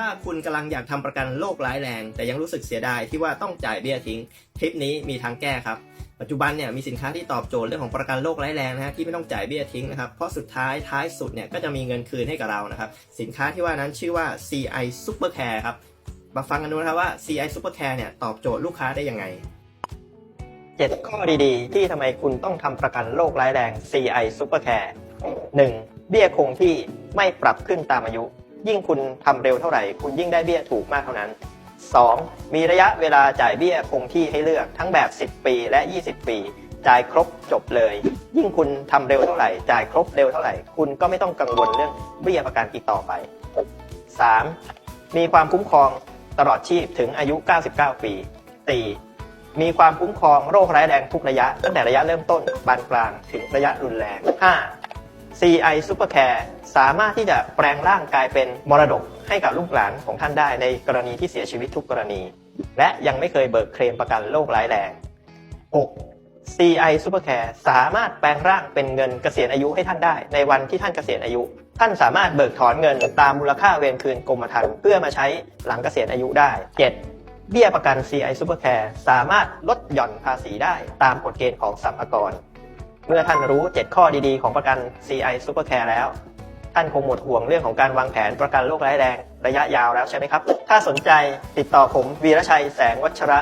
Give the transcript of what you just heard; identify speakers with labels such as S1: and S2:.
S1: ถ้าคุณกำลังอยากทำประกันโรคร้ายแรง แต่ยังรู้สึกเสียดายที่ว่าต้องจ่ายเบี้ยทิ้งทริปนี้มีทางแก้ครับ ปัจจุบันเนี่ยมีสินค้าที่ตอบโจทย์เรื่องของประกันโรคร้ายแรงนะฮะที่ไม่ต้องจ่ายเบี้ยทิ้งนะครับเพราะสุดท้ายท้ายสุดเนี่ยก็จะมีเงินคืนให้กับเรานะครับสินค้าที่ว่านั้นชื่อว่า CI Super Care ครับมาฟังกันดูนะครับว่า CI Super Care เนี่ยตอบโจทย์ลูกค้าได้ยังไง 7 ข้อดีๆ ที่ทำไมคุณต้องทำประกันโรคร้ายแรง CI Super Care 1. เบี้ยคงที่ไม่ปรับขึ้นตามอายุ ยิ่งคุณทำเร็วเท่าไหร่ คุณยิ่งได้เบี้ยถูกมากเท่านั้น 2. มีระยะเวลาจ่ายเบี้ยคงที่ให้เลือกทั้งแบบ 10 ปีและ 20 ปี จ่ายครบจบเลย ยิ่งคุณทำเร็วเท่าไหร่จ่ายครบเร็วเท่าไหร่ คุณก็ไม่ต้องกังวลเรื่องเบี้ยประกันอีกต่อไป 3. มีความคุ้มครองตลอดชีพถึงอายุ 99 ปี 4. มีความคุ้มครองโรคร้ายแรงทุกระยะ ตั้งแต่ระยะเริ่มต้นปานกลางถึงระยะรุนแรง 5. CI Supercare สามารถที่จะแปลงร่างกายเป็นมรดกให้กับลูกหลานของท่านได้ในกรณีที่เสียชีวิตทุกกรณี และยังไม่เคยเบิกเคลมประกันโรคร้ายแรง 6. CI Supercare สามารถแปลงร่างเป็นเงินเกษียณอายุให้ท่านได้ ในวันที่ท่านเกษียณอายุ ท่านสามารถเบิกถอนเงินตามมูลค่าเวรคืนกรมธรรม์เพื่อมาใช้หลังเกษียณอายุได้ 7. เบี้ยประกัน CI Supercare สามารถลดหย่อนภาษีได้ตามกฎเกณฑ์ของสัมภากร เมื่อท่านรู้ 7 ข้อดีๆ ของประกัน CI Supercare แล้ว ท่านคงหมดห่วงเรื่องของการวางแผนประกันโรคร้ายแรง ระยะยาวแล้วใช่ไหมครับ ถ้าสนใจติดต่อผมวีรชัยแสงวัชระ